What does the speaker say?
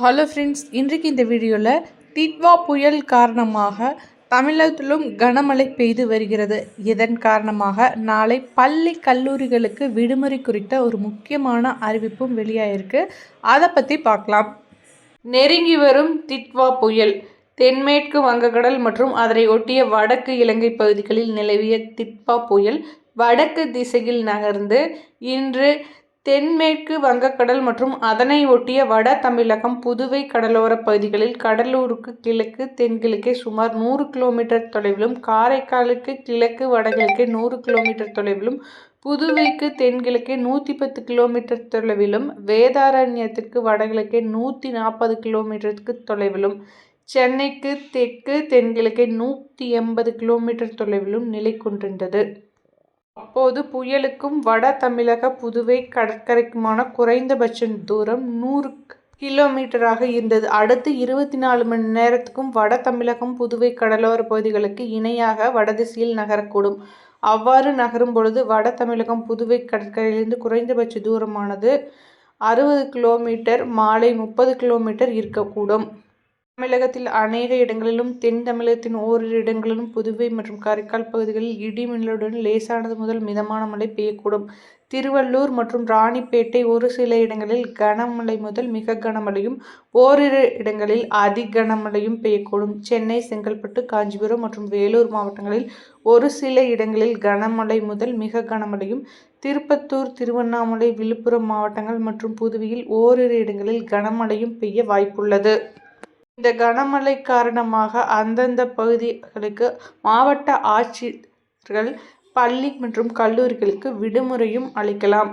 Hello friends இன்றைக்கு இந்த வீடியோவில் டிட்வா புயல் காரணமாக தமிழகத்திலும் கனமழை பெய்து வருகிறது. இதன் காரணமாக? நாளை பள்ளி கல்லூரிகளுக்கு விடுமுறை குறித்த ஒரு முக்கியமான அறிவிப்பும் வெளியாயிருக்கு. அதை பற்றி பார்க்கலாம். நெருங்கி வரும் டிட்வா புயல். தென்மேற்கு வங்கக்கடல் மற்றும் அதனை ஒட்டிய வடக்கு இலங்கை பகுதிகளில் நிலவிய திட்வா புயல் வடக்கு திசையில் நகர்ந்து இன்று தென்மேற்கு வங்கக்கடல் மற்றும் அதனை ஒட்டிய வட தமிழகம் புதுவை கடலோரப் பகுதிகளில் கடலூருக்கு கிழக்கு தென்கிழக்கே சுமார் நூறு கிலோமீட்டர் தொலைவிலும் காரைக்காலுக்கு கிழக்கு வடகிழக்கே நூறு கிலோமீட்டர் தொலைவிலும் புதுவைக்கு தென்கிழக்கே நூற்றி பத்து கிலோமீட்டர் தொலைவிலும் வேதாரண்யத்திற்கு வடகிழக்கே நூற்றி நாற்பது கிலோமீட்டருக்கு தொலைவிலும் சென்னைக்கு தெற்கு தென்கிழக்கே நூற்றி எண்பது கிலோமீட்டர் தொலைவிலும் நிலை கொண்டிருந்தது. அப்போது புயலுக்கும் வட தமிழக புதுவை கடற்கரைக்குமான குறைந்தபட்ச தூரம் நூறு கிலோமீட்டராக இருந்தது. அடுத்து இருபத்தி நாலு மணி நேரத்துக்கும் வட தமிழகம் புதுவை கடலோர பகுதிகளுக்கு இணையாக வடதிசையில் நகரக்கூடும். அவ்வாறு நகரும் பொழுது வட தமிழகம் புதுவை கடற்கரையிலிருந்து குறைந்தபட்ச தூரமானது அறுபது கிலோமீட்டர் மாலை முப்பது கிலோமீட்டர் இருக்கக்கூடும். தமிழகத்தில் அநேக இடங்களிலும் தென் தமிழகத்தின் ஓரிரு இடங்களிலும் புதுவை மற்றும் காரைக்கால் பகுதிகளில் இடி மின்னலுடன் லேசானது முதல் மிதமான மழை பெய்யக்கூடும். திருவள்ளூர் மற்றும் ராணிப்பேட்டை ஒரு சில இடங்களில் கனமழை முதல் மிக கனமழையும் ஓரிரு இடங்களில் அதி கனமழையும் பெய்யக்கூடும். சென்னை செங்கல்பட்டு காஞ்சிபுரம் மற்றும் வேலூர் மாவட்டங்களில் ஒரு சில இடங்களில் கனமழை முதல் மிக கனமழையும் திருப்பத்தூர் திருவண்ணாமலை விழுப்புரம் மாவட்டங்கள் மற்றும் புதுவையில் ஓரிரு இடங்களில் கனமழையும் பெய்ய வாய்ப்புள்ளது. இந்த கனமழை காரணமாக அந்தந்த பகுதிகளுக்கு மாவட்ட ஆட்சியர்கள் பள்ளி மற்றும் கல்லூரிகளுக்கு விடுமுறையும் அளிக்கலாம்.